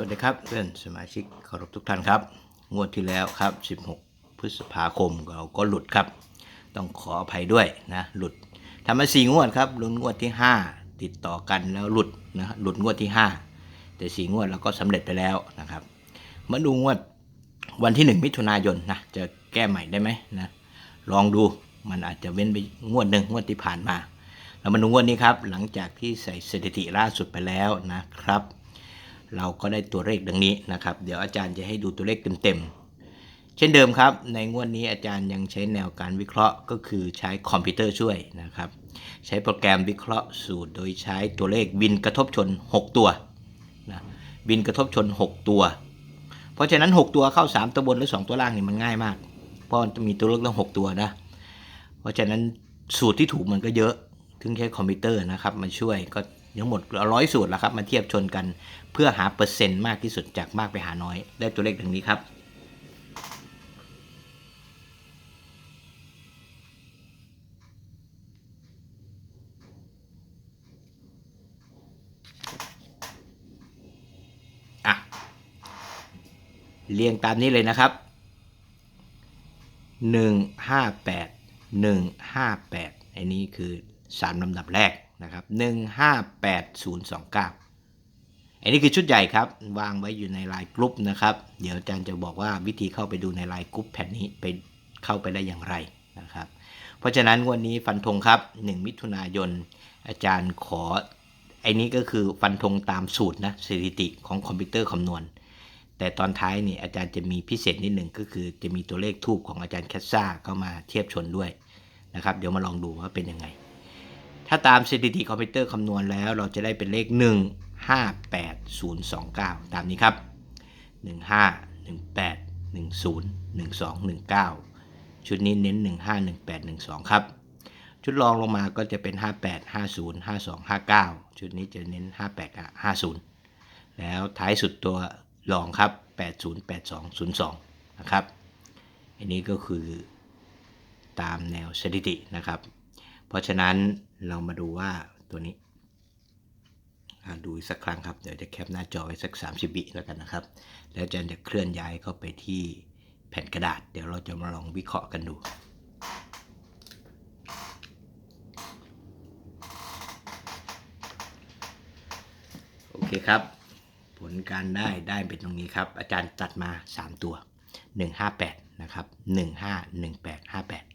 วัสดีครับเพื่อนสมาชิกเคารพทุกท่านครับ งวดที่แล้วครับ 16 พฤษภาคมเราก็หลุดครับ ต้องขออภัยด้วยนะหลุดทำมาสี่งวดครับลุ้นงวดที่ 5 ติดต่อกันแล้วหลุดนะหลุดงวดที่ 5 แต่สี่งวดเราก็สำเร็จไปแล้วนะครับ มาดูงวดวันที่ 1 มิถุนายนนะจะแก้ใหม่ได้ไหมนะลองดูมันอาจจะเว้นไปงวดหนึ่งงวดที่ผ่านมาเรามาดูงวดนี้ครับหลังจากที่ใส่สถิติล่าสุดไปแล้วนะครับ เราก็ได้ตัวเลขดังนี้นะครับ เดี๋ยวอาจารย์จะให้ดูตัวเลขเต็มๆ เช่นเดิมครับ ในงวดนี้อาจารย์ยังใช้แนวการวิเคราะห์ก็คือใช้คอมพิวเตอร์ช่วยนะครับ ใช้โปรแกรมวิเคราะห์สูตร โดยใช้ตัวเลขวินกระทบชน 6 ตัวนะวินกระทบชน 6 ตัว เพราะฉะนั้น 6 ตัวเข้า 3 ตัวบนหรือ 2 ตัวล่างนี่มันง่ายมาก เพราะมันจะมีตัวเลขตั้ง6ตัวนะ เพราะฉะนั้นสูตรที่ถูกมันก็เยอะถึงใช้คอมพิวเตอร์นะครับมาช่วยก็ ทั้งหมดร้อยสูตรแล้วครับมาเทียบชนกันเพื่อหาเปอร์เซ็นต์มากที่สุดจากมากไปหาน้อย ได้ตัวเลขดังนี้ครับอะเรียงตามนี้เลยนะครับหนึ่งห้าแปดหนึ่งห้าแปดอันนี้คือสามลำดับแรก นะครับหนึ่งห้าแปดศูนย์สองเก้าอันนี้คือชุดใหญ่ครับ วางไว้อยู่ในไลน์กรุ๊ปนะครับ เดี๋ยวอาจารย์จะบอกว่าวิธีเข้าไปดูในไลน์กรุ๊ปแผ่นนี้ไปเข้าไปได้อย่างไรนะครับ เพราะฉะนั้นวันนี้ฟันธงครับ 1 มิถุนายน อาจารย์ขอไอ้นี้ก็คือฟันธงตามสูตรนะสถิติของคอมพิวเตอร์คำนวณ แต่ตอนท้ายนี่อาจารย์จะมีพิเศษนิดหนึ่งก็คือจะมีตัวเลขทูบของอาจารย์แคสซ่าเข้ามาเทียบชนด้วยนะครับ เดี๋ยวมาลองดูว่าเป็นยังไง ถ้าตามสถิติคอมพิวเตอร์คำนวณแล้ว เราจะได้เป็นเลข 1 5 8 0 2 9 ตามนี้ครับ 1 5 1 8 1 0 1 2 1 9 ชุดนี้เน้น 1 5 1 8 1 2 ครับ ชุดรองลงมาก็จะเป็น 58 50 52 59 ชุดนี้จะเน้น 58 50 แล้วท้ายสุดตัวรองครับ 808202 นะครับ อันนี้ก็คือตามแนวสถิตินะครับ เพราะฉะนั้น เรามาดูว่าตัวนี้ดูสักครั้งครับเดี๋ยวจะแคปหน้าจอไว้สัก 30 วิแล้วกันนะครับ แล้วอาจารย์จะเคลื่อนย้ายเข้าไปที่แผ่นกระดาษ เดี๋ยวเราจะมาลองวิเคราะห์กันดูโอเคครับ ผลการได้ได้เป็นตรงนี้ครับ อาจารย์จัดมา 3 ตัว 158 นะครับ 151858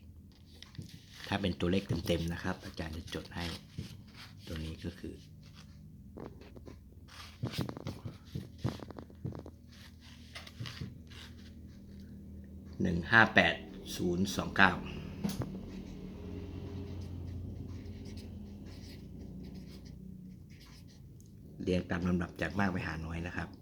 ถ้าเป็นตัวเลขเต็มๆนะครับ อาจารย์จะจดให้ตัวนี้ก็คือ หนึ่งห้าแปดศูนย์สองเก้าเรียงตามลำดับจากมากไปหาน้อยนะครับ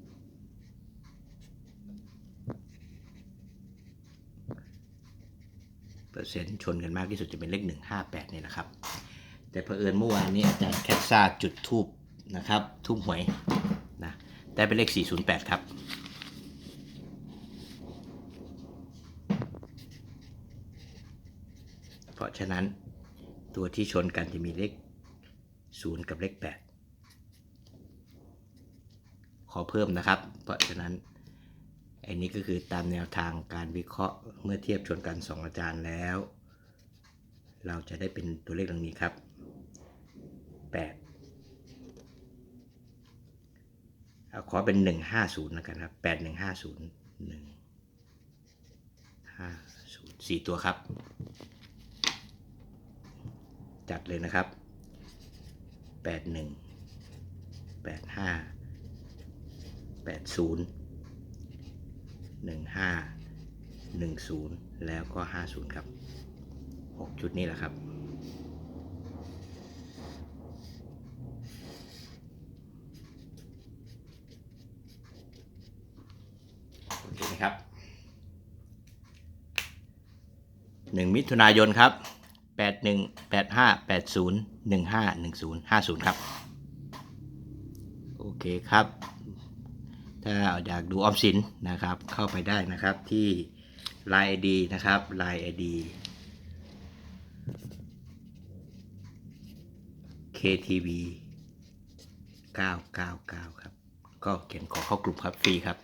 เซ็นชนกันมากที่สุดจะเป็นเลขหนึ่งห้าแปดนี่นะครับ แต่เผอิญเมื่อวานนี้อาจารย์แคทซ่าจุดทูบนะครับทูบหวยนะได้เป็นเลข 408 ครับเพราะฉะนั้นตัวที่ชนกันจะมีเลข 0 กับเลข 8 ขอเพิ่มนะครับ เพราะฉะนั้น อันนี้ก็คือตามแนวทางการวิเคราะห์เมื่อเทียบชนกัน 2 อาจารย์แล้ว เราจะได้เป็นตัวเลขดังนี้ครับ 8 เอาขอเป็น 150แล้วกันครับ 8150 150 4 ตัวครับ จัดเลยนะครับ 81 85 80 15 10 แล้วก็ 50 ครับ 6 ชุดนี้แหละครับ โอเคครับหนึ่งมิถุนายนครับแปดหนึ่งแปดห้าแปดศูนย์หนึ่งห้าหนึ่งศูนย์ห้าศูนย์ครับ โอเคครับ ถ้าอยากดูออมสินนะครับ เข้าไปได้นะครับที่ Line ID นะครับ Line ID KTV 999 ครับ ก็เขียนขอเข้ากลุ่มครับฟรีครับ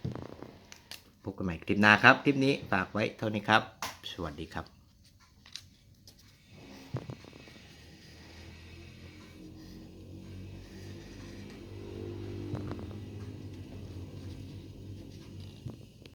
พบกันใหม่คลิปหน้าครับ คลิปนี้ฝากไว้เท่านี้ครับ สวัสดีครับ